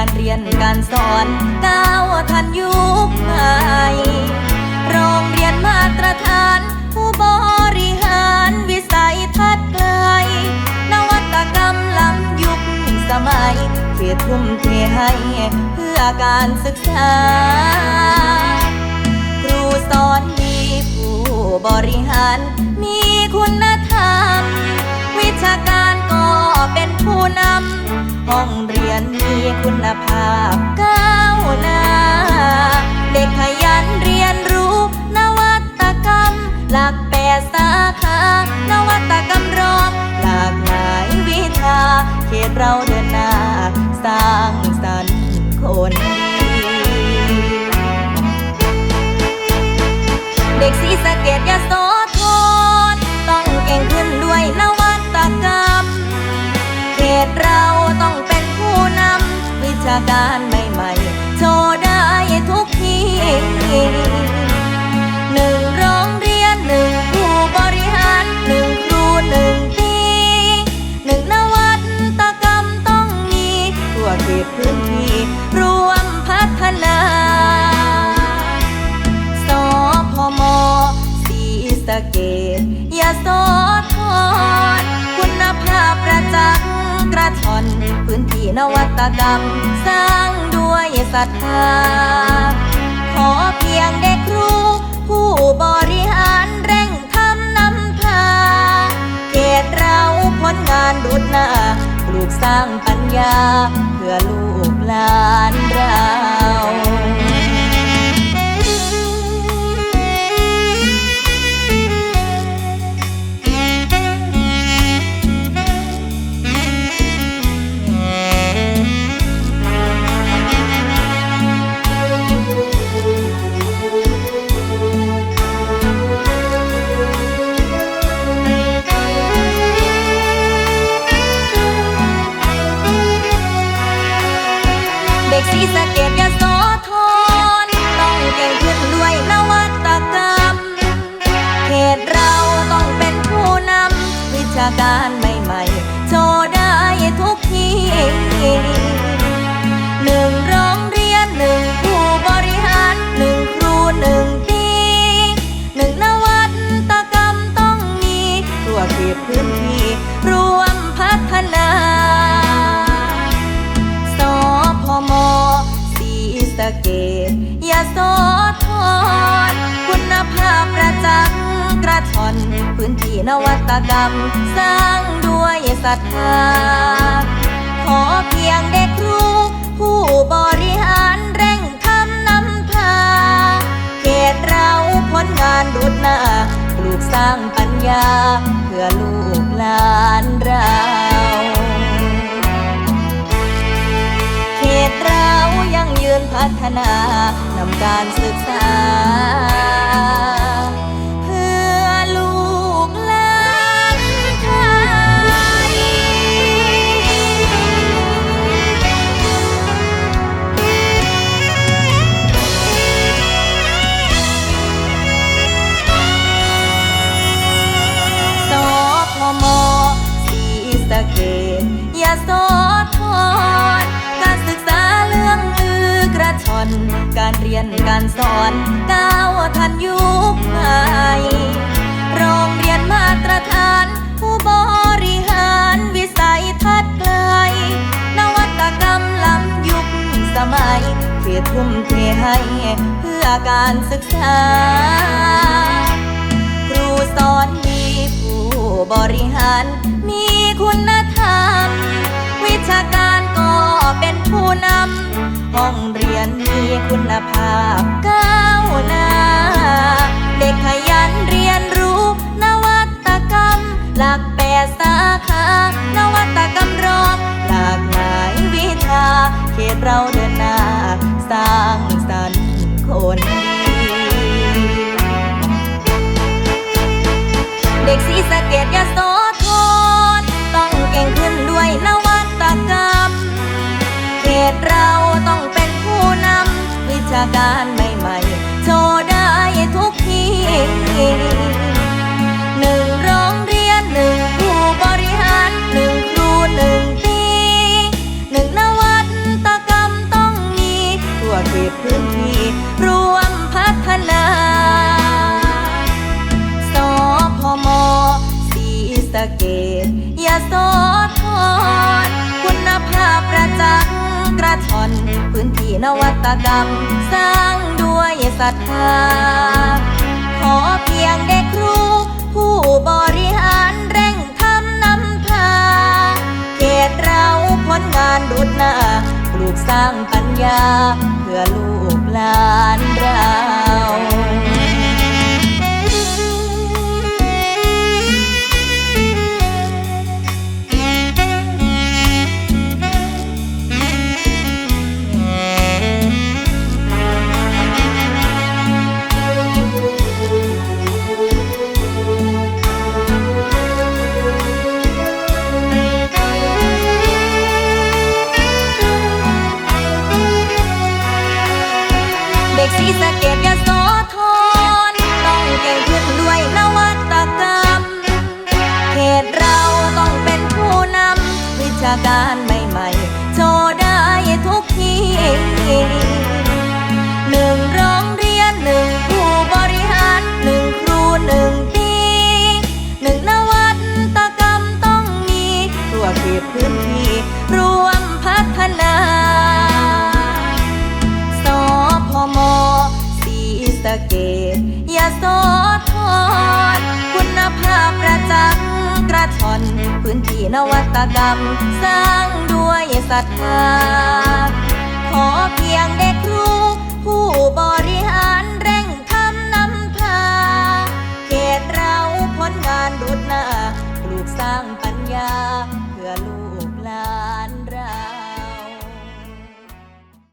การเรียนการสอนก้าวทันยุคใหม่โรงเรียนมาตรฐาน ผู้บริหารวิสัยทัศน์ไกล นวัตกรรมล้ำยุคสมัยเขตทุ่มเทให้เพื่อการศึกษา ครูสอนดีผู้บริหารมีคุณธรรม ชาการก็เป็นผู้นำ ห้องเรียนมีคุณภาพก้าวหน้า เด็กขยันเรียนรู้นวัตกรรม หลักแปดสาขา นวัตกรรมรองหลากหลายวิชา เขตเราเดินหน้า สร้างสรรค์คนดีเด็กสีสะเกดยาโส การใหม่ๆโชว์ได้ทุกทีหนึ่งโรงเรียนหนึ่งผู้บริหารหนึ่งครูหนึ่งปีหนึ่งนวัตกรรมต้องมีทั่วเขตพื้น กระชอน พื้นที่นวัตกรรม สร้างด้วยศรัทธา ขอเพียงเด็กครู ผู้บริหารเร่งทำนำพาเกตเราผลงานรุดหน้าปลูกสร้างปัญญา เพื่อลูกหลานเรา ใหม่โชว์ได้ทุกที กรรม สร้างด้วยศรัทธา ขอเพียงเด็กครูผู้บริหารเร่งทำนำพาเขตเราผลงานรุดหน้าปลูกสร้างปัญญา เพื่อลูกหลานเราเขตเรายังยืนพัฒนานำการศึกษา การเรียนการสอนก้าวทันยุคใหม่โรงเรียนมาตรฐาน ผู้บริหารวิสัยทัศน์ไกล นวัตกรรมล้ำยุคสมัยเขตทุ่มเทให้เพื่อการศึกษา ครูสอนดีผู้บริหารมีคุณธรรม วิชาการก็เป็นผู้นำ ห้องเรียนมีคุณภาพก้าวหน้า เด็กขยันเรียนรู้นวัตกรรม หลักแปดสาขานวัตกรรมรองหลากหลายวิชาเขตเราำวิชาการ พื้นที่นวัตกรรม สร้างด้วยศรัทธา ขอเพียงเด็กครู ผู้บริหารเร่งทำนำพา เขตเราผลงานรุดหน้าปลูกสร้างปัญญา เพื่อลูกหลานเรา กสีสะเกดยาโสธรต้องเก่งขึ้นด้วยนวัตกรรม เขตเราต้องเป็นผู้นำวิชาการ เกดยาโสธรคุณภาพประจักษ์กระชอนพื้นที่นวัตกรรม สร้างด้วยศรัทธาขอเพียงเด็ก